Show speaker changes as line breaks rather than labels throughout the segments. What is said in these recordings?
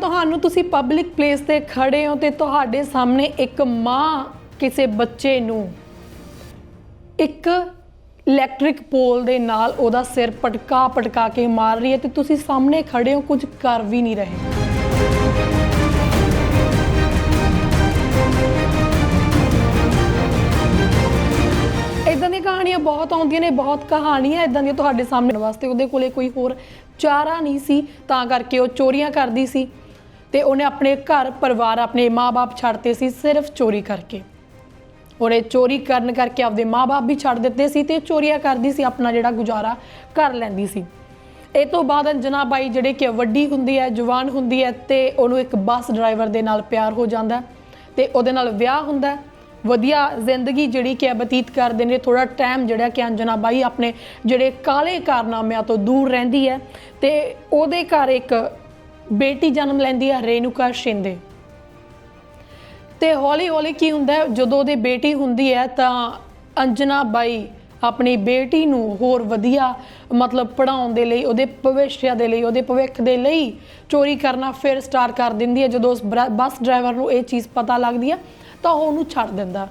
ਤੁਹਾਨੂੰ ਤੁਸੀਂ public place ਤੇ ਖੜੇ ਹੋ ਤੇ ਤੁਹਾਡੇ ਸਾਹਮਣੇ ਇੱਕ ਮਾਂ ਕਿਸੇ ਬੱਚੇ ਨੂੰ ਇੱਕ ਇਲੈਕਟ੍ਰਿਕ ਪੋਲ ਦੇ ਨਾਲ ਉਹਦਾ ਸਿਰ ਪਟਕਾ ਪਟਕਾ ਕੇ ਮਾਰ ਰਹੀ ਹੈ ਤੇ ਤੁਸੀਂ ਸਾਹਮਣੇ ਖੜੇ ਹੋ, ਕੁਝ ਕਰ ਵੀ ਨਹੀਂ ਰਹੇ। ਇਦਾਂ ਦੀਆਂ ਕਹਾਣੀਆਂ ਬਹੁਤ ਆਉਂਦੀਆਂ ਨੇ, ਬਹੁਤ ਕਹਾਣੀਆਂ ਇਦਾਂ ਦੀਆਂ ਤੁਹਾਡੇ ਸਾਹਮਣੇ ਵਾਸਤੇ, ਉਹਦੇ ਕੋਲੇ ਕੋਈ ਹੋਰ ਚਾਰਾ ਨਹੀਂ ਸੀ, ਤਾਂ ਕਰਕੇ ਉਹ ਚੋਰੀਆਂ ਕਰਦੀ ਸੀ। ਤੇ ਉਹਨੇ ਆਪਣੇ ਘਰ ਪਰਿਵਾਰ ਆਪਣੇ ਮਾਪੇ ਛੱਡਤੇ ਸੀ, ਸਿਰਫ ਚੋਰੀ ਕਰਕੇ। ਉਹਨੇ ਚੋਰੀ ਕਰਨ ਕਰਕੇ ਆਪਦੇ ਮਾਪੇ ਵੀ ਛੱਡ ਦਿੱਤੇ ਸੀ ਤੇ ਚੋਰੀਆਂ ਕਰਦੀ ਸੀ, ਆਪਣਾ ਜਿਹੜਾ ਗੁਜ਼ਾਰਾ ਕਰ ਲੈਂਦੀ ਸੀ। ਇਹ ਤੋਂ ਬਾਅਦ ਅੰਜਨਾ ਬਾਈ ਜਿਹੜੇ ਕਿ ਵੱਡੀ ਹੁੰਦੀ ਹੈ, ਜਵਾਨ ਹੁੰਦੀ ਹੈ ਤੇ ਉਹਨੂੰ ਇੱਕ ਬੱਸ ਡਰਾਈਵਰ ਦੇ ਨਾਲ ਪਿਆਰ ਹੋ ਜਾਂਦਾ ਹੈ ਤੇ ਉਹਦੇ ਨਾਲ ਵਿਆਹ ਹੁੰਦਾ ਵਧੀਆ ਜ਼ਿੰਦਗੀ ਜਿਹੜੀ ਕਿ ਬਤੀਤ ਕਰਦੇ ਨੇ ਥੋੜਾ ਟਾਈਮ ਜਿਹੜਾ ਕਿ ਅੰਜਨਾ ਬਾਈ ਆਪਣੇ ਜਿਹੜੇ ਕਾਲੇ ਕਾਰਨਾਮਿਆਂ ਤੋਂ ਦੂਰ ਰਹਿੰਦੀ ਹੈ ਤੇ ਉਹਦੇ ਘਰ ਇੱਕ ਬੇਟੀ ਜਨਮ ਲੈਂਦੀ ਹੈ ਰੇਨੂਕਾ ਸ਼ਿੰਦੇ। ਤੇ ਹੌਲੀ ਹੌਲੀ ਕੀ ਹੁੰਦਾ ਜਦੋਂ ਉਹਦੀ ਬੇਟੀ ਹੁੰਦੀ ਹੈ ਤਾਂ ਅੰਜਨਾ ਬਾਈ ਆਪਣੀ ਬੇਟੀ ਨੂੰ ਹੋਰ ਵਧੀਆ ਮਤਲਬ ਪੜਾਉਣ ਦੇ ਲਈ, ਉਹਦੇ ਭਵਿੱਖ ਦੇ ਲਈ, ਉਹਦੇ ਭਵਿੱਖ ਦੇ ਲਈ ਚੋਰੀ ਕਰਨਾ ਫਿਰ ਸਟਾਰਟ ਕਰ ਦਿੰਦੀ ਹੈ। ਜਦੋਂ ਉਸ ਬਰਾ- ਬੱਸ ਡਰਾਈਵਰ ਨੂੰ ਇਹ ਚੀਜ਼ ਪਤਾ ਲੱਗਦੀ ਹੈ, ਤਾਂ ਉਹ ਉਹਨੂੰ ਛੱਡ ਦਿੰਦਾ।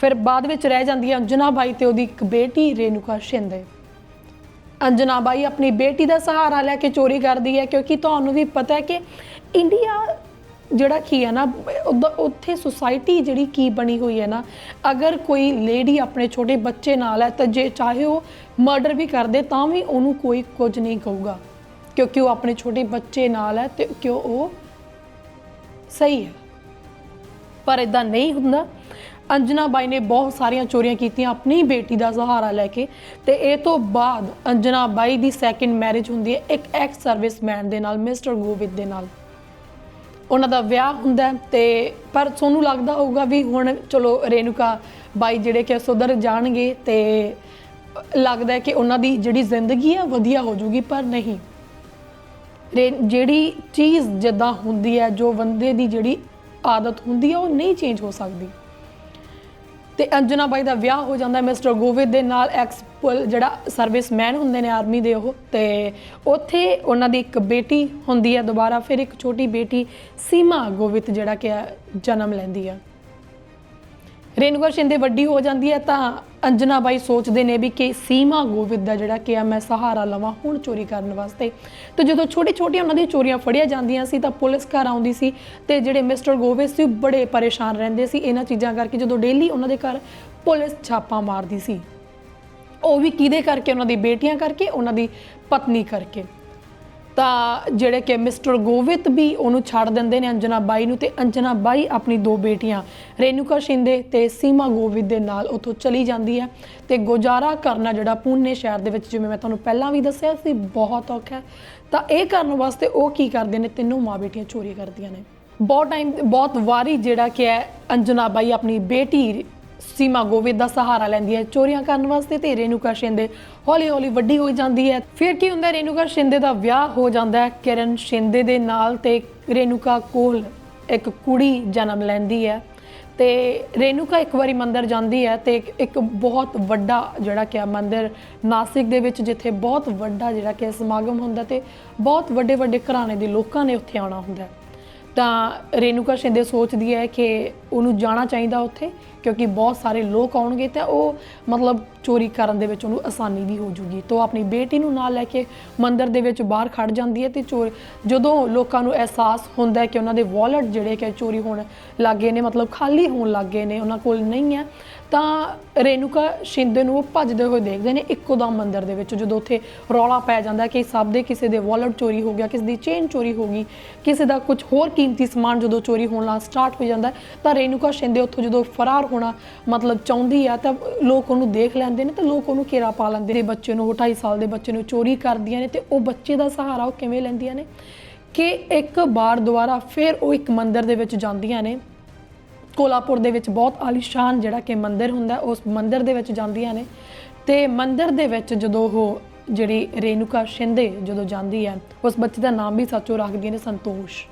ਫਿਰ ਬਾਅਦ ਵਿੱਚ ਰਹਿ ਜਾਂਦੀ ਹੈ ਅੰਜਨਾ ਬਾਈ ਤੇ ਉਹਦੀ ਇੱਕ ਬੇਟੀ ਰੇਨੂਕਾ ਸ਼ਿੰਦੇ। ਅੰਜਨਾ ਬਾਈ ਆਪਣੀ ਬੇਟੀ ਦਾ ਸਹਾਰਾ ਲੈ ਕੇ ਚੋਰੀ ਕਰਦੀ ਹੈ, ਕਿਉਂਕਿ ਤੁਹਾਨੂੰ ਵੀ ਪਤਾ ਹੈ ਕਿ ਇੰਡੀਆ ਜਿਹੜਾ ਕੀ ਹੈ ਨਾ ਉੱਦਾਂ ਉੱਥੇ ਸੁਸਾਇਟੀ ਜਿਹੜੀ ਕੀ ਬਣੀ ਹੋਈ ਹੈ ਨਾ, ਅਗਰ ਕੋਈ ਲੇਡੀ ਆਪਣੇ ਛੋਟੇ ਬੱਚੇ ਨਾਲ ਹੈ, ਤਾਂ ਜੇ ਚਾਹੇ ਉਹ ਮਰਡਰ ਵੀ ਕਰਦੇ ਤਾਂ ਵੀ ਉਹਨੂੰ ਕੋਈ ਕੁਝ ਨਹੀਂ ਕਹੂਗਾ, ਕਿਉਂਕਿ ਉਹ ਆਪਣੇ ਛੋਟੇ ਬੱਚੇ ਨਾਲ ਹੈ ਤੇ ਕਿਉਂ ਉਹ ਸਹੀ ਹੈ। ਪਰ ਇਦਾਂ ਨਹੀਂ ਹੁੰਦਾ। ਅੰਜਨਾ ਬਾਈ ਨੇ ਬਹੁਤ ਸਾਰੀਆਂ ਚੋਰੀਆਂ ਕੀਤੀਆਂ ਆਪਣੀ ਬੇਟੀ ਦਾ ਸਹਾਰਾ ਲੈ ਕੇ ਤੇ ਇਹ ਤੋਂ ਬਾਅਦ ਅੰਜਨਾ ਬਾਈ ਦੀ ਸੈਕਿੰਡ ਮੈਰਿਜ ਹੁੰਦੀ ਹੈ, ਇੱਕ ਐਕਸ ਸਰਵਿਸਮੈਨ ਦੇ ਨਾਲ ਮਿਸਟਰ ਗੋਵਿੰਦ ਦੇ ਨਾਲ। ਉਹਨਾਂ ਦਾ ਵਿਆਹ ਹੁੰਦਾ ਹੈ ਤੇ ਪਰ ਤੁਹਾਨੂੰ ਲੱਗਦਾ ਹੋਊਗਾ ਵੀ ਹੁਣ ਚਲੋ ਰੇਨੂਕਾ ਬਾਈ ਜਿਹੜੇ ਕਿ ਸੁਧਰ ਜਾਣਗੇ ਤੇ ਲੱਗਦਾ ਕਿ ਉਹਨਾਂ ਦੀ ਜਿਹੜੀ ਜ਼ਿੰਦਗੀ ਹੈ ਵਧੀਆ ਹੋ ਜੂਗੀ, ਪਰ ਨਹੀਂ। ਰੇ- ਜਿਹੜੀ ਚੀਜ਼ ਜਿੱਦਾਂ ਹੁੰਦੀ ਹੈ, ਜੋ ਬੰਦੇ ਦੀ ਜਿਹੜੀ ਆਦਤ ਹੁੰਦੀ ਹੈ, ਉਹ ਨਹੀਂ ਚੇਂਜ ਹੋ ਸਕਦੀ। ਤੇ ਅੰਜਨਾ ਬਾਈ ਦਾ ਵਿਆਹ ਹੋ ਜਾਂਦਾ ਮਿਸਟਰ ਗੋਵਿੰਦ ਦੇ ਨਾਲ ਐਕਸ ਜਿਹੜਾ ਸਰਵਿਸਮੈਨ ਹੁੰਦੇ ਨੇ ਆਰਮੀ ਦੇ ਉਹ। ਤੇ ਉੱਥੇ ਉਹਨਾਂ ਦੀ ਇੱਕ ਬੇਟੀ ਹੁੰਦੀ ਹੈ ਦੁਬਾਰਾ ਫਿਰ ਇੱਕ ਛੋਟੀ ਬੇਟੀ ਸੀਮਾ ਗੋਵਿੰਦ ਜਿਹੜਾ ਕਿ ਹੈ, ਜਨਮ ਲੈਂਦੀ ਹੈ। ਰੇਨੂਕਾ ਸ਼ਿੰਦੇ ਵੱਡੀ ਹੋ ਜਾਂਦੀ ਹੈ ਤਾਂ ਅੰਜਨਾ ਬਾਈ ਸੋਚਦੇ ਨੇ ਵੀ ਕਿ ਸੀਮਾ ਗੋਵਿੰਦ ਦਾ ਜਿਹੜਾ ਕਿ ਆ ਮੈਂ ਸਹਾਰਾ ਲਵਾਂ ਹੁਣ ਚੋਰੀ ਕਰਨ ਵਾਸਤੇ। ਤੇ ਜਦੋਂ ਛੋਟੀ ਛੋਟੀਆਂ ਉਹਨਾਂ ਦੀਆਂ ਚੋਰੀਆਂ ਫੜੀਆਂ ਜਾਂਦੀਆਂ ਸੀ ਤਾਂ ਪੁਲਿਸ ਘਰ ਆਉਂਦੀ ਸੀ ਤੇ ਜਿਹੜੇ ਮਿਸਟਰ ਗੋਵਿੰਦ ਸੀ ਉਹ ਬੜੇ ਪਰੇਸ਼ਾਨ ਰਹਿੰਦੇ ਸੀ। ਇਹਨਾਂ ਚੀਜ਼ਾਂ ਕਰਕੇ ਜਦੋਂ ਡੇਲੀ ਉਹਨਾਂ ਦੇ ਘਰ ਪੁਲਿਸ ਛਾਪਾ ਮਾਰਦੀ ਸੀ। ਉਹ ਵੀ ਕਿਹਦੇ ਕਰਕੇ? ਉਹਨਾਂ ਦੀ ਬੇਟੀਆਂ ਕਰਕੇ, ਉਹਨਾਂ ਦੀ ਪਤਨੀ ਕਰਕੇ। ਤਾਂ ਜਿਹੜੇ ਕਿ ਮਿਸਟਰ ਗੋਵਿਤ ਵੀ ਉਹਨੂੰ ਛੱਡ ਦਿੰਦੇ ਨੇ ਅੰਜਨਾ ਬਾਈ ਨੂੰ ਤੇ ਅੰਜਨਾ ਬਾਈ ਆਪਣੀ ਦੋ ਬੇਟੀਆਂ ਰੇਨੂਕਾ ਸ਼ਿੰਦੇ ਤੇ ਸੀਮਾ ਗੋਵਿਤ ਦੇ ਨਾਲ ਉੱਥੋਂ ਚਲੀ ਜਾਂਦੀ ਹੈ ਤੇ ਗੁਜ਼ਾਰਾ ਕਰਨਾ ਜਿਹੜਾ ਪੂਨੇ ਸ਼ਹਿਰ ਦੇ ਵਿੱਚ ਜਿਵੇਂ ਮੈਂ ਤੁਹਾਨੂੰ ਪਹਿਲਾਂ ਵੀ ਦੱਸਿਆ ਸੀ, ਬਹੁਤ ਔਖਾ ਤਾਂ ਇਹ ਕਰਨ ਵਾਸਤੇ ਉਹ ਕੀ ਕਰਦੇ ਨੇ? ਤਿੰਨੋਂ ਮਾਂ ਬੇਟੀਆਂ ਚੋਰੀ ਕਰਦੀਆਂ ਨੇ। ਬਹੁਤ ਟਾਈਮ ਬਹੁਤ ਵਾਰੀ ਜਿਹੜਾ ਕਿ ਹੈ ਅੰਜਨਾ ਬਾਈ ਆਪਣੀ ਬੇਟੀ ਸੀਮਾ ਗੋਵਿੰਦ ਦਾ ਸਹਾਰਾ ਲੈਂਦੀ ਹੈ। ਚੋਰੀਆਂ ਕਰਨ ਵਾਸਤੇ ਤੇ ਰੇਨੂਕਾ ਸ਼ਿੰਦੇ ਹੌਲੀ ਹੌਲੀ ਵੱਡੀ ਹੋਈ ਜਾਂਦੀ ਹੈ। ਫਿਰ ਕੀ ਹੁੰਦਾ? ਹੈ, ਰੇਨੂਕਾ ਸ਼ਿੰਦੇ ਦਾ ਵਿਆਹ ਹੋ ਜਾਂਦਾ ਹੈ। ਕਿਰਨ ਸ਼ਿੰਦੇ ਦੇ ਨਾਲ ਤੇ ਰੇਨੂਕਾ ਕੋਲ ਇੱਕ ਕੁੜੀ ਜਨਮ ਲੈਂਦੀ ਹੈ। ਤੇ ਰੇਨੂਕਾ ਇੱਕ ਵਾਰੀ ਮੰਦਰ ਜਾਂਦੀ ਹੈ ਤੇ ਇੱਕ- ਬਹੁਤ ਵੱਡਾ ਜਿਹੜਾ ਕਿ ਮੰਦਰ ਨਾਸਿਕ ਦੇ ਵਿੱਚ ਜਿੱਥੇ ਬਹੁਤ ਵੱਡਾ ਜਿਹੜਾ ਕਿ ਸਮਾਗਮ ਹੁੰਦਾ ਤੇ ਬਹੁਤ ਵੱਡੇ ਵੱਡੇ ਘਰਾਣੇ ਦੇ ਲੋਕਾਂ ਨੇ ਉੱਥੇ ਆਉਣਾ ਹੁੰਦਾ ਤਾਂ ਰੇਨੂਕਾ ਸ਼ਿੰਦੇ ਸੋਚਦੀ ਹੈ ਕਿ ਉਹਨੂੰ ਜਾਣਾ ਚਾਹੀਦਾ ਉੱਥੇ, ਕਿਉਂਕਿ ਬਹੁਤ ਸਾਰੇ ਲੋਕ ਆਉਣਗੇ ਤਾਂ ਉਹ ਮਤਲਬ ਚੋਰੀ ਕਰਨ ਦੇ ਵਿੱਚ ਉਹਨੂੰ ਆਸਾਨੀ ਵੀ ਹੋ ਜੂਗੀ। ਤਾਂ ਉਹ ਆਪਣੀ ਬੇਟੀ ਨੂੰ ਨਾਲ ਲੈ ਕੇ ਮੰਦਿਰ ਦੇ ਵਿੱਚ ਬਾਹਰ ਖੜ ਜਾਂਦੀ ਹੈ ਤੇ ਚੋਰ ਜਦੋਂ ਲੋਕਾਂ ਨੂੰ ਅਹਿਸਾਸ ਹੁੰਦਾ ਹੈ ਕਿ ਉਹਨਾਂ ਦੇ ਵਾਲਟ ਜਿਹੜੇ ਕਿ ਚੋਰੀ ਹੋਣ ਲੱਗੇ ਨੇ, ਮਤਲਬ ਖਾਲੀ ਹੋਣ ਲੱਗੇ ਨੇ, ਉਹਨਾਂ ਕੋਲ ਨਹੀਂ ਹੈ, ਤਾਂ ਰੇਨੂਕਾ ਸ਼ਿੰਦੇ ਨੂੰ ਉਹ ਭੱਜਦੇ ਹੋਏ ਦੇਖਦੇ ਨੇ ਇੱਕੋ ਦਮ ਮੰਦਿਰ ਦੇ ਵਿੱਚ, ਜਦੋਂ ਉੱਥੇ ਰੌਲਾ ਪੈ ਜਾਂਦਾ ਕਿ ਸਭ ਦੇ ਕਿਸੇ ਦੇ ਵਾਲਟ ਚੋਰੀ ਹੋ ਗਿਆ, ਕਿਸੇ ਦੀ ਚੇਨ ਚੋਰੀ ਹੋ ਗਈ, ਕਿਸੇ ਦਾ ਕੁਝ ਹੋਰ ਕੀਮਤੀ ਸਮਾਨ ਜਦੋਂ ਚੋਰੀ ਹੋਣਾ ਸਟਾਰਟ ਹੋ ਜਾਂਦਾ ਤਾਂ ਰੇਨੂਕਾ ਸ਼ਿੰਦੇ ਉੱਥੋਂ ਜਦੋਂ ਫਰਾਰ ਹੋਣਾ ਮਤਲਬ ਚਾਹੁੰਦੀ ਆ ਤਾਂ ਲੋਕ ਉਹਨੂੰ ਦੇਖ ਲੈਂਦੇ ਨੇ ਤਾਂ ਲੋਕ ਉਹਨੂੰ ਘੇਰਾ ਪਾ ਲੈਂਦੇ ਨੇ। ਬੱਚੇ ਨੂੰ, ਉਹ 2.5 ਸਾਲ ਦੇ ਬੱਚੇ ਨੂੰ ਚੋਰੀ ਕਰਦੀਆਂ ਨੇ ਤੇ ਉਹ ਬੱਚੇ ਦਾ ਸਹਾਰਾ ਉਹ ਕਿਵੇਂ ਲੈਂਦੀਆਂ ਨੇ? ਕਿ ਇੱਕ ਵਾਰ ਦੁਬਾਰਾ ਫਿਰ ਉਹ ਇੱਕ ਮੰਦਿਰ ਦੇ ਵਿੱਚ ਜਾਂਦੀਆਂ ਨੇ। ਕੋਲਾਪੁਰ ਦੇ ਵਿੱਚ ਬਹੁਤ ਆਲੀਸ਼ਾਨ ਜਿਹੜਾ ਕਿ ਮੰਦਿਰ ਹੁੰਦਾ, ਉਸ ਮੰਦਿਰ ਦੇ ਵਿੱਚ ਜਾਂਦੀਆਂ ਨੇ। ਤੇ ਮੰਦਿਰ ਦੇ ਵਿੱਚ ਜਦੋਂ ਉਹ ਜਿਹੜੀ ਰੇਨੂਕਾ ਸ਼ਿੰਦੇ ਜਦੋਂ ਜਾਂਦੀ ਹੈ, ਉਸ ਬੱਚੇ ਦਾ ਨਾਮ ਵੀ ਸੱਚੋ ਰੱਖਦੀਆਂ ਨੇ ਸੰਤੋਸ਼।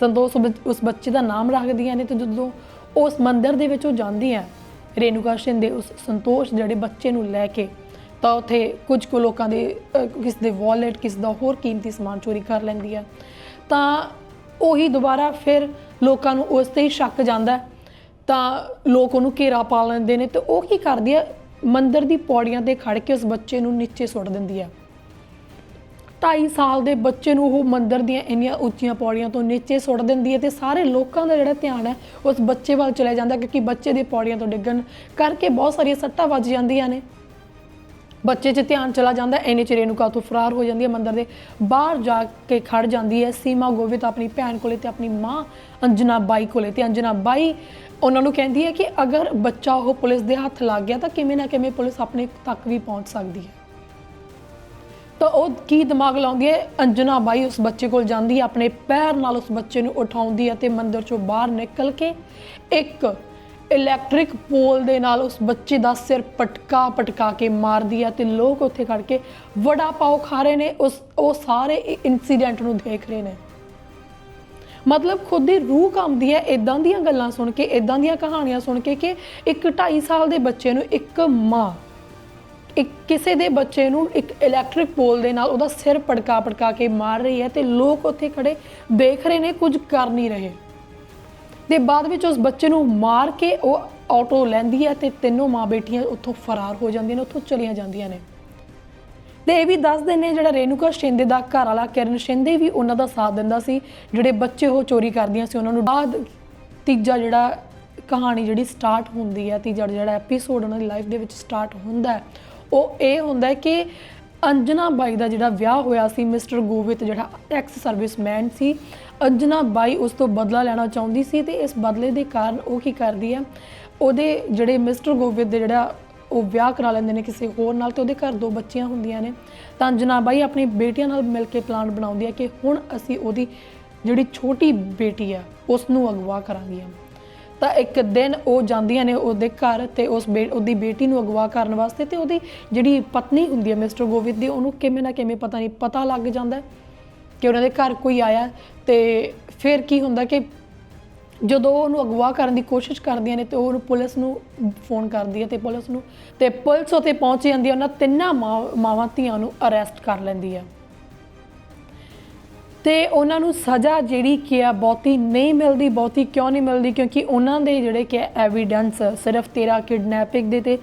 ਸੰਤੋਸ਼ ਉਸ ਬੱਚੇ ਦਾ ਨਾਮ ਰੱਖਦੀਆਂ ਨੇ ਤੇ ਜਦੋਂ ਉਸ ਮੰਦਿਰ ਦੇ ਵਿੱਚ ਉਹ ਜਾਂਦੀ ਹੈ ਰੇਨੂਕਾ ਸ਼ਿੰਦੇ ਉਸ ਸੰਤੋਸ਼ ਜਿਹੜੇ ਬੱਚੇ ਨੂੰ ਲੈ ਕੇ ਤਾਂ ਉੱਥੇ ਕੁਝ ਕੁ ਲੋਕਾਂ ਦੇ ਅਹ, ਕਿਸ ਦੇ ਵਾਲਟ ਕਿਸ ਦਾ ਹੋਰ ਕੀਮਤੀ ਸਮਾਨ ਚੋਰੀ ਕਰ ਲੈਂਦੀ ਹੈ ਤਾਂ ਉਹੀ ਦੁਬਾਰਾ ਫਿਰ ਲੋਕਾਂ ਨੂੰ ਉਸ ਤੇ ਹੀ ਸ਼ੱਕ ਜਾਂਦਾ ਤਾਂ ਲੋਕ ਉਹਨੂੰ ਘੇਰਾ ਪਾ ਲੈਂਦੇ ਨੇ ਤੇ ਉਹ ਕੀ ਕਰਦੀ ਹੈ ਮੰਦਰ ਦੀ ਪੌੜੀਆਂ ਤੇ ਖੜ ਕੇ ਉਸ ਬੱਚੇ ਨੂੰ ਨੀਚੇ ਸੁੱਟ ਦਿੰਦੀ ਹੈ 2.5 ਸਾਲ ਦੇ ਬੱਚੇ ਨੂੰ ਉਹ ਮੰਦਰ ਦੀਆਂ ਇੰਨੀਆਂ ਉੱਚੀਆਂ ਪੌੜੀਆਂ ਤੋਂ ਨੀਚੇ ਸੁੱਟ ਦਿੰਦੀ ਹੈ ਤੇ ਸਾਰੇ ਲੋਕਾਂ ਦਾ ਜਿਹੜਾ ਧਿਆਨ ਹੈ ਉਸ ਬੱਚੇ ਵੱਲ ਚਲੇ ਜਾਂਦਾ ਕਿਉਂਕਿ ਬੱਚੇ ਦੇ ਪੌੜੀਆਂ ਤੋਂ ਡਿੱਗਣ ਕਰਕੇ ਬਹੁਤ ਸਾਰੀਆਂ ਸੱਟਾਂ ਵੱਜ ਜਾਂਦੀਆਂ ਨੇ। ਬੱਚੇ 'ਚ ਧਿਆਨ ਚਲਾ ਜਾਂਦਾ ਐਨੇ ਚ ਰੇਨੂਕਾ ਤੋਂ ਫਰਾਰ ਹੋ ਜਾਂਦੀ ਹੈ, ਮੰਦਰ ਦੇ ਬਾਹਰ ਜਾ ਕੇ ਖੜ ਜਾਂਦੀ ਹੈ। ਸੀਮਾ ਗੋਵਿਤ ਆਪਣੀ ਭੈਣ ਕੋਲੇ ਤੇ ਆਪਣੀ ਮਾਂ ਅੰਜਨਾ ਬਾਈ ਕੋਲੇ ਤੇ ਅੰਜਨਾ ਬਾਈ ਉਹਨਾਂ ਨੂੰ ਕਹਿੰਦੀ ਹੈ ਕਿ ਅਗਰ ਬੱਚਾ ਉਹ ਪੁਲਿਸ ਦੇ ਹੱਥ ਲੱਗ ਗਿਆ ਤਾਂ ਕਿਵੇਂ ਨਾ ਕਿਵੇਂ ਪੁਲਿਸ ਆਪਣੇ ਤੱਕ ਵੀ ਪਹੁੰਚ ਸਕਦੀ ਹੈ। ਤਾਂ ਉਹ ਕੀ ਦਿਮਾਗ ਲਾਉਂਦੀ ਹੈ? ਅੰਜਨਾ ਬਾਈ ਉਸ ਬੱਚੇ ਕੋਲ ਜਾਂਦੀ ਹੈ, ਆਪਣੇ ਪੈਰ ਨਾਲ ਉਸ ਬੱਚੇ ਨੂੰ ਉਠਾਉਂਦੀ ਹੈ ਤੇ ਮੰਦਿਰ ਚੋਂ ਬਾਹਰ ਨਿਕਲ ਕੇ ਇੱਕ ਇਲੈਕਟ੍ਰਿਕ ਪੋਲ ਦੇ ਨਾਲ ਉਸ ਬੱਚੇ ਦਾ ਸਿਰ ਪਟਕਾ ਪਟਕਾ ਕੇ ਮਾਰਦੀ ਹੈ ਤੇ ਲੋਕ ਉੱਥੇ ਖੜ ਕੇ ਵੜਾ ਪਾਓ ਖਾ ਰਹੇ ਨੇ। ਉਸ, ਉਹ ਸਾਰੇ ਇਨਸੀਡੈਂਟ ਨੂੰ ਦੇਖ ਰਹੇ ਨੇ। ਮਤਲਬ ਖੁਦ ਦੀ ਰੂਹ ਕੰਬਦੀ ਹੈ ਇਦਾਂ ਦੀਆਂ ਗੱਲਾਂ ਸੁਣ ਕੇ ਇਦਾਂ ਦੀਆਂ ਕਹਾਣੀਆਂ ਸੁਣ ਕੇ ਕਿ ਇੱਕ 2.5 ਸਾਲ ਦੇ ਬੱਚੇ ਨੂੰ ਇੱਕ ਮਾਂ ਇੱਕ ਕਿਸੇ ਦੇ ਬੱਚੇ ਨੂੰ ਇੱਕ ਇਲੈਕਟ੍ਰਿਕ ਪੋਲ ਦੇ ਨਾਲ ਉਹਦਾ ਸਿਰ ਪੜਕਾ ਪੜਕਾ ਕੇ ਮਾਰ ਰਹੀ ਹੈ ਤੇ ਲੋਕ ਉੱਥੇ ਖੜੇ ਦੇਖ ਰਹੇ ਨੇ, ਕੁਝ ਕਰ ਨਹੀਂ ਰਹੇ। ਤੇ ਬਾਅਦ ਵਿੱਚ ਉਸ ਬੱਚੇ ਨੂੰ ਮਾਰ ਕੇ ਉਹ ਆਟੋ ਲੈਂਦੀ ਹੈ ਤੇ ਤਿੰਨੋਂ ਮਾਂ ਬੇਟੀਆਂ ਉੱਥੋਂ ਫਰਾਰ ਹੋ ਜਾਂਦੀਆਂ ਨੇ, ਉੱਥੋਂ ਚਲੀਆਂ ਜਾਂਦੀਆਂ ਨੇ। ਤੇ ਇਹ ਵੀ ਦੱਸਦੇ ਨੇ, ਜਿਹੜਾ ਰੇਨੂਕਾ ਸ਼ਿੰਦੇ ਦਾ ਘਰ ਵਾਲਾ ਕਿਰਨ ਸ਼ਿੰਦੇ ਵੀ ਉਹਨਾਂ ਦਾ ਸਾਥ ਦਿੰਦਾ ਸੀ, ਜਿਹੜੇ ਬੱਚੇ ਉਹ ਚੋਰੀ ਕਰਦੀਆਂ ਸੀ, ਉਹਨਾਂ ਨੂੰ ਬਾਅਦ ਤੀਜਾ ਜਿਹੜਾ ਕਹਾਣੀ ਜਿਹੜੀ ਸਟਾਰਟ ਹੁੰਦੀ ਹੈ, ਤੀਜਾ ਜਿਹੜਾ ਐਪੀਸੋਡ ਉਹਨਾਂ ਦੀ ਲਾਈਫ ਦੇ ਵਿੱਚ ਸਟਾਰਟ ਹੁੰਦਾ ਹੈ ਉਹ ਇਹ ਹੁੰਦਾ ਕਿ ਅੰਜਨਾ ਬਾਈ ਦਾ ਜਿਹੜਾ ਵਿਆਹ ਹੋਇਆ ਸੀ, ਮਿਸਟਰ ਗੋਵਿਤ ਜਿਹੜਾ ਐਕਸ ਸਰਵਿਸਮੈਨ ਸੀ, ਅੰਜਨਾ ਬਾਈ ਉਸ ਤੋਂ ਬਦਲਾ ਲੈਣਾ ਚਾਹੁੰਦੀ ਸੀ ਤੇ ਇਸ ਬਦਲੇ ਦੇ ਕਾਰਨ ਉਹ ਕੀ ਕਰਦੀ ਹੈ? ਉਹਦੇ ਜਿਹੜੇ ਮਿਸਟਰ ਗੋਵਿਤ ਦੇ ਜਿਹੜਾ ਉਹ ਵਿਆਹ ਕਰਾ ਲੈਂਦੇ ਨੇ ਕਿਸੇ ਹੋਰ ਨਾਲ ਤੇ ਉਹਦੇ ਘਰ ਦੋ ਬੱਚੀਆਂ ਹੁੰਦੀਆਂ ਨੇ। ਤਾਂ ਅੰਜਨਾ ਬਾਈ ਆਪਣੀ ਬੇਟੀਆਂ ਨਾਲ ਮਿਲ ਕੇ ਪਲਾਨ ਬਣਾਉਂਦੀ ਹੈ ਕਿ ਹੁਣ ਅਸੀਂ ਉਹਦੀ ਜਿਹੜੀ ਛੋਟੀ ਬੇਟੀ ਆ ਉਸ ਨੂੰ ਅਗਵਾ ਕਰਾਂਗੀਆਂ। ਤਾਂ ਇੱਕ ਦਿਨ ਉਹ ਜਾਂਦੀਆਂ ਨੇ ਉਹਦੇ ਘਰ ਤੇ ਉਸ ਬੇ- ਉਹਦੀ ਬੇਟੀ ਨੂੰ ਅਗਵਾ ਕਰਨ ਵਾਸਤੇ ਤੇ ਉਹਦੀ ਜਿਹੜੀ ਪਤਨੀ ਹੁੰਦੀ ਹੈ ਮਿਸਟਰ ਗੋਵਿੰਦ ਦੀ, ਉਹਨੂੰ ਕਿਵੇਂ ਨਾ ਕਿਵੇਂ ਪਤਾ ਨਹੀਂ, ਪਤਾ ਲੱਗ ਜਾਂਦਾ ਕਿ ਉਹਨਾਂ ਦੇ ਘਰ ਕੋਈ ਆਇਆ ਤੇ ਫਿਰ ਕੀ ਹੁੰਦਾ ਕਿ ਜਦੋਂ ਉਹਨੂੰ ਅਗਵਾ ਕਰਨ ਦੀ ਕੋਸ਼ਿਸ਼ ਕਰਦੀਆਂ ਨੇ ਤੇ ਉਹ ਪੁਲਿਸ ਨੂੰ ਫੋਨ ਕਰਦੀ ਹੈ ਤੇ ਪੁਲਿਸ ਨੂੰ, ਤੇ ਪੁਲਿਸ ਉੱਥੇ ਪਹੁੰਚ ਜਾਂਦੀ ਹੈ, ਉਹਨਾਂ ਤਿੰਨਾਂ ਮਾਂ- ਮਾਵਾਂ ਧੀਆਂ ਨੂੰ ਅਰੈਸਟ ਕਰ ਲੈਂਦੀ ਹੈ। ਤੇ ਉਹਨਾਂ ਨੂੰ ਸਜ਼ਾ ਜਿਹੜੀ ਕਿ ਆ, ਬਹੁਤੀ ਨਹੀਂ ਮਿਲਦੀ, ਬਹੁਤੀ ਕਿਉਂ ਨਹੀਂ ਮਿਲਦੀ? ਕਿਉਂਕਿ ਉਹਨਾਂ ਦੇ ਜਿਹੜੇ ਕਿ ਐਵੀਡੈਂਸ ਸਿਰਫ 13 ਕਿਡਨੈਪਿੰਗ ਦੇ ਤੇ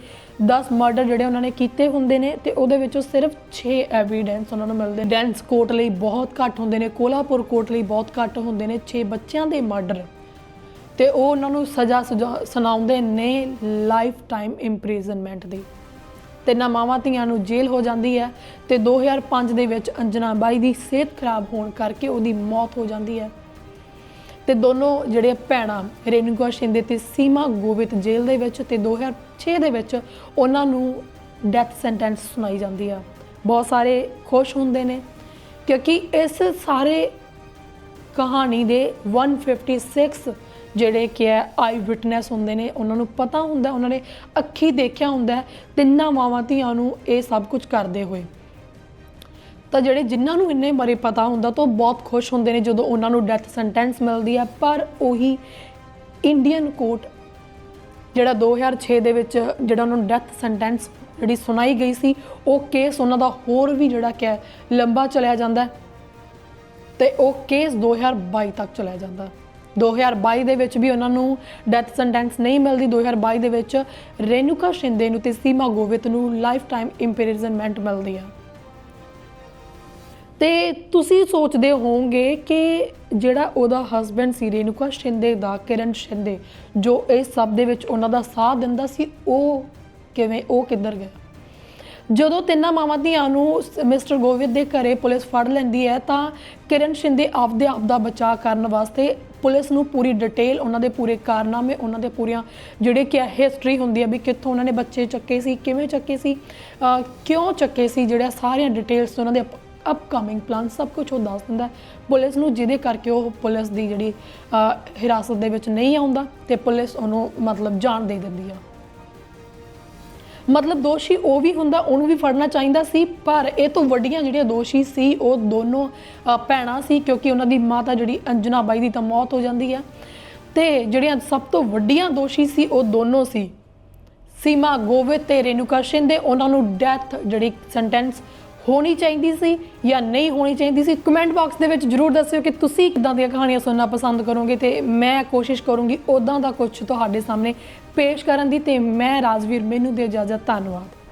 10 ਮਰਡਰ ਜਿਹੜੇ ਉਹਨਾਂ ਨੇ ਕੀਤੇ ਹੁੰਦੇ ਨੇ ਤੇ ਉਹਦੇ ਵਿੱਚੋਂ ਸਿਰਫ 6 ਐਵੀਡੈਂਸ ਉਹਨਾਂ ਨੂੰ ਮਿਲਦੇ ਡੈਂਸ ਕੋਰਟ ਲਈ ਬਹੁਤ ਘੱਟ ਹੁੰਦੇ ਨੇ ਕੋਲਾਪੁਰ ਕੋਰਟ ਲਈ ਬਹੁਤ ਘੱਟ ਹੁੰਦੇ ਨੇ 6 ਬੱਚਿਆਂ ਦੇ ਮਰਡਰ ਤੇ ਉਹ ਉਹਨਾਂ ਨੂੰ ਸਜ਼ਾ ਸੁਜਾ- ਸੁਣਾਉਂਦੇ ਨੇ ਲਾਈਫ ਟਾਈਮ ਇੰਪ੍ਰਿਜ਼ਨਮੈਂਟ ਦੀ। ਤਿੰਨਾਂ ਮਾਵਾਂ ਧੀਆਂ ਨੂੰ ਜੇਲ੍ਹ ਹੋ ਜਾਂਦੀ ਹੈ ਤੇ 2005 ਦੇ ਵਿੱਚ ਅੰਜਨਾ ਬਾਈ ਦੀ ਸਿਹਤ ਖਰਾਬ ਹੋਣ ਕਰਕੇ ਉਹਦੀ ਮੌਤ ਹੋ ਜਾਂਦੀ ਹੈ। ਤੇ ਦੋਨੋਂ ਜਿਹੜੇ ਭੈਣਾਂ, ਰੇਨੂਕਾ ਸ਼ਿੰਦੇ ਤੇ ਸੀਮਾ ਗੋਵਿਤ ਜੇਲ੍ਹ ਦੇ ਵਿੱਚ ਤੇ 2006 ਦੇ ਵਿੱਚ ਉਹਨਾਂ ਨੂੰ ਡੈਥ ਸੈਂਟੈਂਸ ਸੁਣਾਈ ਜਾਂਦੀ ਆ ਬਹੁਤ ਸਾਰੇ ਖੁਸ਼ ਹੁੰਦੇ ਨੇ ਕਿਉਂਕਿ ਇਸ ਸਾਰੇ ਕਹਾਣੀ ਦੇ 156 ਜਿਹੜੇ ਕਿ ਹੈ, ਆਈ ਵਿਟਨੈਸ ਹੁੰਦੇ ਨੇ, ਉਹਨਾਂ ਨੂੰ ਪਤਾ ਹੁੰਦਾ ਉਹਨਾਂ ਨੇ ਅੱਖੀ ਦੇਖਿਆ ਹੁੰਦਾ ਤਿੰਨਾਂ ਮਾਵਾਂ ਧੀਆਂ ਨੂੰ ਇਹ ਸਭ ਕੁਝ ਕਰਦੇ ਹੋਏ। ਤਾਂ ਜਿਹੜੇ ਜਿਨ੍ਹਾਂ ਨੂੰ ਇੰਨੇ ਬਾਰੇ ਪਤਾ ਹੁੰਦਾ ਤਾਂ ਉਹ ਬਹੁਤ ਖੁਸ਼ ਹੁੰਦੇ ਨੇ ਜਦੋਂ ਉਹਨਾਂ ਨੂੰ ਡੈਥ ਸੈਂਟੈਂਸ ਮਿਲਦੀ ਹੈ, ਪਰ ਉਹੀ ਇੰਡੀਅਨ ਕੋਰਟ ਜਿਹੜਾ 2006 ਦੇ ਵਿੱਚ ਜਿਹੜਾ ਉਹਨਾਂ ਨੂੰ ਡੈਥ ਸੈਂਟੈਂਸ ਜਿਹੜੀ ਸੁਣਾਈ ਗਈ ਸੀ, ਉਹ ਕੇਸ ਉਹਨਾਂ ਦਾ ਹੋਰ ਵੀ ਜਿਹੜਾ ਕਿ ਲੰਬਾ ਚਲਿਆ ਜਾਂਦਾ ਤੇ ਉਹ ਕੇਸ 2022 ਤੱਕ ਚਲਿਆ ਜਾਂਦਾ। 2022 ਦੇ ਵਿੱਚ ਵੀ ਉਹਨਾਂ ਨੂੰ ਡੈਥ ਸੈਂਟੈਂਸ ਨਹੀਂ ਮਿਲਦੀ। 2022 ਦੇ ਵਿੱਚ ਰੇਨੂਕਾ ਸ਼ਿੰਦੇ ਨੂੰ ਤੇ ਸੀਮਾ ਗੋਵਿਤ ਨੂੰ ਲਾਈਫ ਟਾਈਮ ਇੰਪ੍ਰਿਜ਼ਨਮੈਂਟ ਮਿਲਦੀ ਆ। ਤੇ ਤੁਸੀਂ ਸੋਚਦੇ ਹੋਵੋਗੇ ਕਿ ਜਿਹੜਾ ਉਹਦਾ ਹਸਬੰਡ ਸੀ ਰੇਨੂਕਾ ਸ਼ਿੰਦੇ ਦਾ, ਕਿਰਨ ਸ਼ਿੰਦੇ, ਜੋ ਇਸ ਸਭ ਦੇ ਵਿੱਚ ਉਹਨਾਂ ਦਾ ਸਾਥ ਦਿੰਦਾ ਸੀ, ਉਹ ਕਿਵੇਂ, ਉਹ ਕਿੱਧਰ ਗਿਆ? ਜਦੋਂ ਤਿੰਨਾਂ ਮਾਵਾਂ ਧੀਆਂ ਨੂੰ ਸ- ਮਿਸਟਰ ਗੋਵਿੰਦ ਦੇ ਘਰੇ ਪੁਲਿਸ ਫੜ ਲੈਂਦੀ ਹੈ, ਤਾਂ ਕਿਰਨ ਸ਼ਿੰਦੇ ਆਪਦੇ ਆਪ ਦਾ ਬਚਾਅ ਕਰਨ ਵਾਸਤੇ ਪੁਲਿਸ ਨੂੰ ਪੂਰੀ ਡਿਟੇਲ ਉਹਨਾਂ ਦੇ ਪੂਰੇ ਕਾਰਨਾਮੇ, ਉਹਨਾਂ ਦੇ ਪੂਰੀਆਂ ਜਿਹੜੇ ਕਿ ਹਿਸਟਰੀ ਹੁੰਦੀ ਹੈ ਵੀ ਕਿੱਥੋਂ ਉਹਨਾਂ ਨੇ ਬੱਚੇ ਚੱਕੇ ਸੀ, ਕਿਵੇਂ ਚੱਕੇ ਸੀ ਕਿਉਂ ਚੱਕੇ ਸੀ ਜਿਹੜਾ ਸਾਰੀਆਂ ਡਿਟੇਲਸ ਉਹਨਾਂ ਦੇ ਅਪਕਮਿੰਗ ਪਲਾਨ ਸਭ ਕੁਝ ਉਹ ਦੱਸ ਦਿੰਦਾ ਪੁਲਿਸ ਨੂੰ ਜਿਹਦੇ ਕਰਕੇ ਉਹ ਪੁਲਿਸ ਦੀ ਜਿਹੜੀ ਹਿਰਾਸਤ ਦੇ ਵਿੱਚ ਨਹੀਂ ਆਉਂਦਾ ਤੇ ਪੁਲਿਸ ਉਹਨੂੰ ਮਤਲਬ ਜਾਣ ਦੇ ਦਿੰਦੀ ਆ। ਮਤਲਬ ਦੋਸ਼ੀ ਉਹ ਵੀ ਹੁੰਦਾ, ਉਹਨੂੰ ਵੀ ਫੜਨਾ ਚਾਹੀਦਾ ਸੀ, ਪਰ ਇਹ ਤੋਂ ਵੱਡੀਆਂ ਜਿਹੜੀਆਂ ਦੋਸ਼ੀ ਸੀ, ਉਹ ਦੋਨੋਂ ਭੈਣਾਂ ਸੀ, ਕਿਉਂਕਿ ਉਹਨਾਂ ਦੀ ਮਾਤਾ ਜਿਹੜੀ ਅੰਜਨਾ ਬਾਈ ਦੀ ਤਾਂ ਮੌਤ ਹੋ ਜਾਂਦੀ ਹੈ ਤੇ ਜਿਹੜੀਆਂ ਸਭ ਤੋਂ ਵੱਡੀਆਂ ਦੋਸ਼ੀ ਸੀ, ਉਹ ਦੋਨੋਂ ਸੀ। ਸੀਮਾ ਗੋਵਿਤ ਤੇ ਰੇਨੂਕਾ ਸ਼ਿੰਦੇ, ਉਹਨਾਂ ਨੂੰ ਡੈਥ ਜਿਹੜੀ ਸੈਂਟੈਂਸ ਹੋਣੀ ਚਾਹੀਦੀ ਸੀ ਜਾਂ ਨਹੀਂ ਹੋਣੀ ਚਾਹੀਦੀ ਸੀ ਕਮੈਂਟ ਬਾਕਸ ਦੇ ਵਿੱਚ ਜਰੂਰ ਦੱਸਿਓ ਕਿ ਤੁਸੀਂ ਕਿਦਾਂ ਦੀਆਂ ਕਹਾਣੀਆਂ ਸੁਣਨਾ ਪਸੰਦ ਕਰੋਗੇ ਤੇ ਮੈਂ ਕੋਸ਼ਿਸ਼ ਕਰੂੰਗੀ ਉਦਾਂ ਦਾ ਕੁਝ ਤੁਹਾਡੇ ਸਾਹਮਣੇ ਪੇਸ਼ ਕਰਨ ਦੀ ਤੇ ਮੈਂ ਰਾਜਵੀਰ, ਮੈਨੂੰ ਦੇ ਇਜਾਜ਼ਤ, ਧੰਨਵਾਦ।